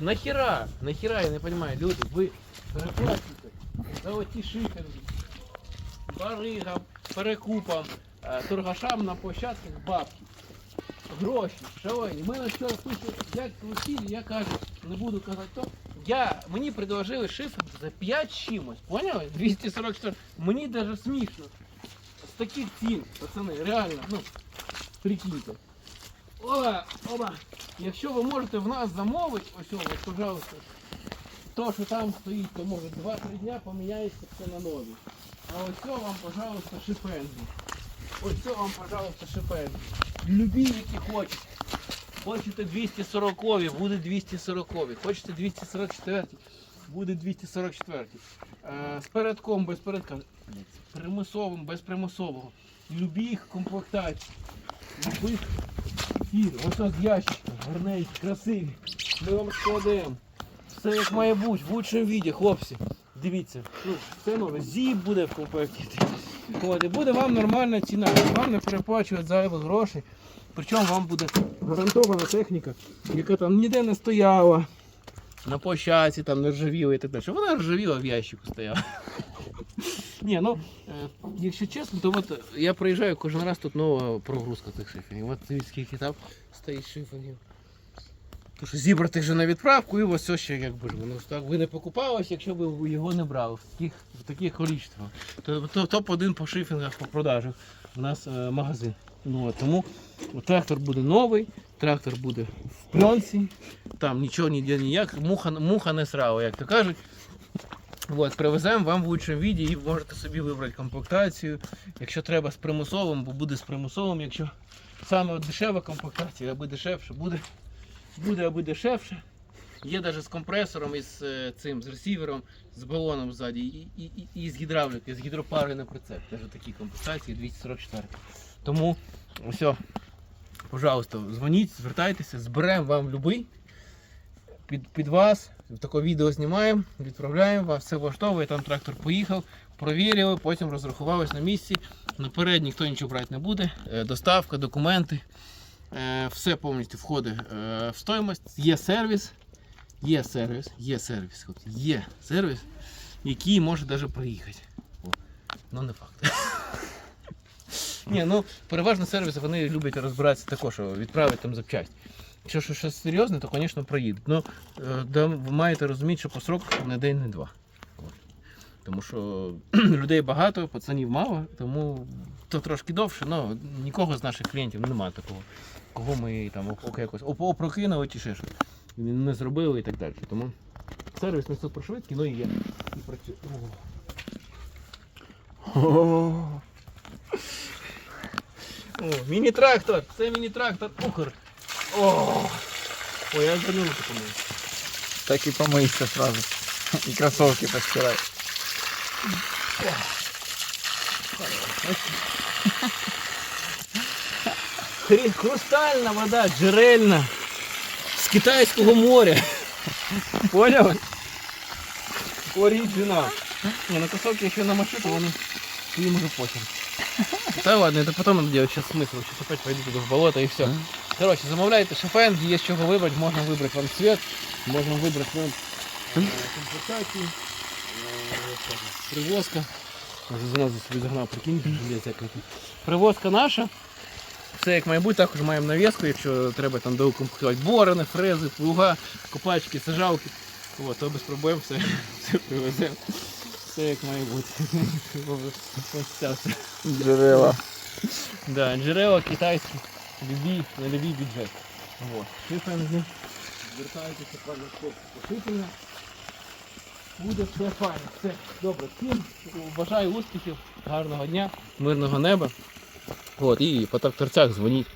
Нахера? Нахера, я не понимаю, люди, ви переплачуєте за оті шифери, баригам, перекупам, е, торгашам на площадках бабки. Гроші, шалені. Ми ось вчора пишемо, як весілля, я кажу, не буду казати то. Я, мені предложили шифр за 5 чимось, поняли? 244. Мені даже смішно. З таких цін, пацани, реально, ну, прикиньте. Оба, оба. Якщо ви можете в нас замовити, ось ось, пожалуйста, то, що там стоїть, то може 2-3 дня поміняється все на нові. А ось вам, пожалуйста, шипензі. Ось цього вам, пожалуйста, шипензі. Любі, які хочете. Хочете 240-ві, буде 240-ві. Хочете 244 буде 244 е, З передком, без передка. Примусовим, без примусового. Любих комплектацій. Любих фір. Ось ось ящики, гарненькі, красиві. Ми вам складемо. Все як має бути, в лучшому віді, хлопці. Дивіться, ну, все нове. Зіп буде в комплекті. От, буде вам нормальна ціна. Вам не переплачують зайвих грошей. Причому вам буде гарантована техніка, яка там ніде не стояла. На площадці там не ржавіла і так далі. Вона ржавіла в ящику стояла. Ні, ну, е, якщо чесно, то от я приїжджаю кожен раз тут нова прогрузка цих шиферів. От дивіться, скільки там стоїть шиферів. Тому що зібрати вже на відправку і ось ще якби ж воно ж так ви не покупалось, якщо б його не брали в таких, в таких количествах. То, то топ-1 по шифінгах, по продажах у нас е, магазин. Ну, от, тому трактор буде новий, трактор буде в пленці, там нічого ніде ніяк, муха, муха не срала, як то кажуть. От, привеземо вам в лучшому віді і можете собі вибрати комплектацію. Якщо треба з примусовим, бо буде з примусовим. Якщо саме дешева комплектація, аби дешевше, буде, буде аби дешевше. Є навіть з компресором, і з е, цим, з ресівером, з балоном ззаді, і, і, і, і з гідравліки, з гідропарою на прицеп. Теж такі комплектації 244. Тому все, пожалуйста, дзвоніть, звертайтеся, зберемо вам любий під, під вас. Таке відео знімаємо, відправляємо вас, все влаштовує, там трактор поїхав, провірили, потім розрахувались на місці. Наперед ніхто нічого брати не буде. Е, Доставка, документи, е, все повністю входить е, в стоїмость. Є сервіс, є сервіс, є сервіс, є сервіс, який може навіть приїхати. Ну не факт. Ні, ну переважно сервіси вони люблять розбиратися також, відправити там запчасті. Якщо що щось серйозне, то, звісно, проїдуть. Ну, е, ви маєте розуміти, що по срок не день, не два. Тому що людей багато, пацанів мало, тому то трошки довше, але нікого з наших клієнтів немає такого, кого ми там якось опрокинули чи ще щось. Не зробили і так далі. Тому сервіс не супер швидкий, ну і є. І працює. О, міні-трактор! Це міні-трактор Укр. О! Ой, я звернув таку мою. Так и помыться сразу. И кроссовки постирай. Хрі- Хрустальна вода, джерельна. З китайського моря. Поняв? Оригінал. Не, на кусок я ще намочу, то вони їм уже похер. Та ладно, это потом надо делать, сейчас смысл. Сейчас опять пойду туда в болото и все. Короче, замовляйте шофенги, є з чого вибрати, можна вибрати вам цвет, можна вибрати вам е, комплектацію, е, привозка. Зразу собі загнав, прикинь. Привозка наша. Все як має бути, також маємо навіску, якщо треба там доукомплектувати борони, фрези, плуга, копачки, сажалки. От, то без проблем все, все привеземо. Все як має бути. Ось ця все. Джерела. Да, джерела китайські, любі, на любий бюджет. Вот. Шифринги. Звертайтеся пане хлопці по шифрингах. Буде все файно. Все добре. Всім бажаю успіхів, гарного дня, мирного неба. От, і по тракторцях дзвоніть.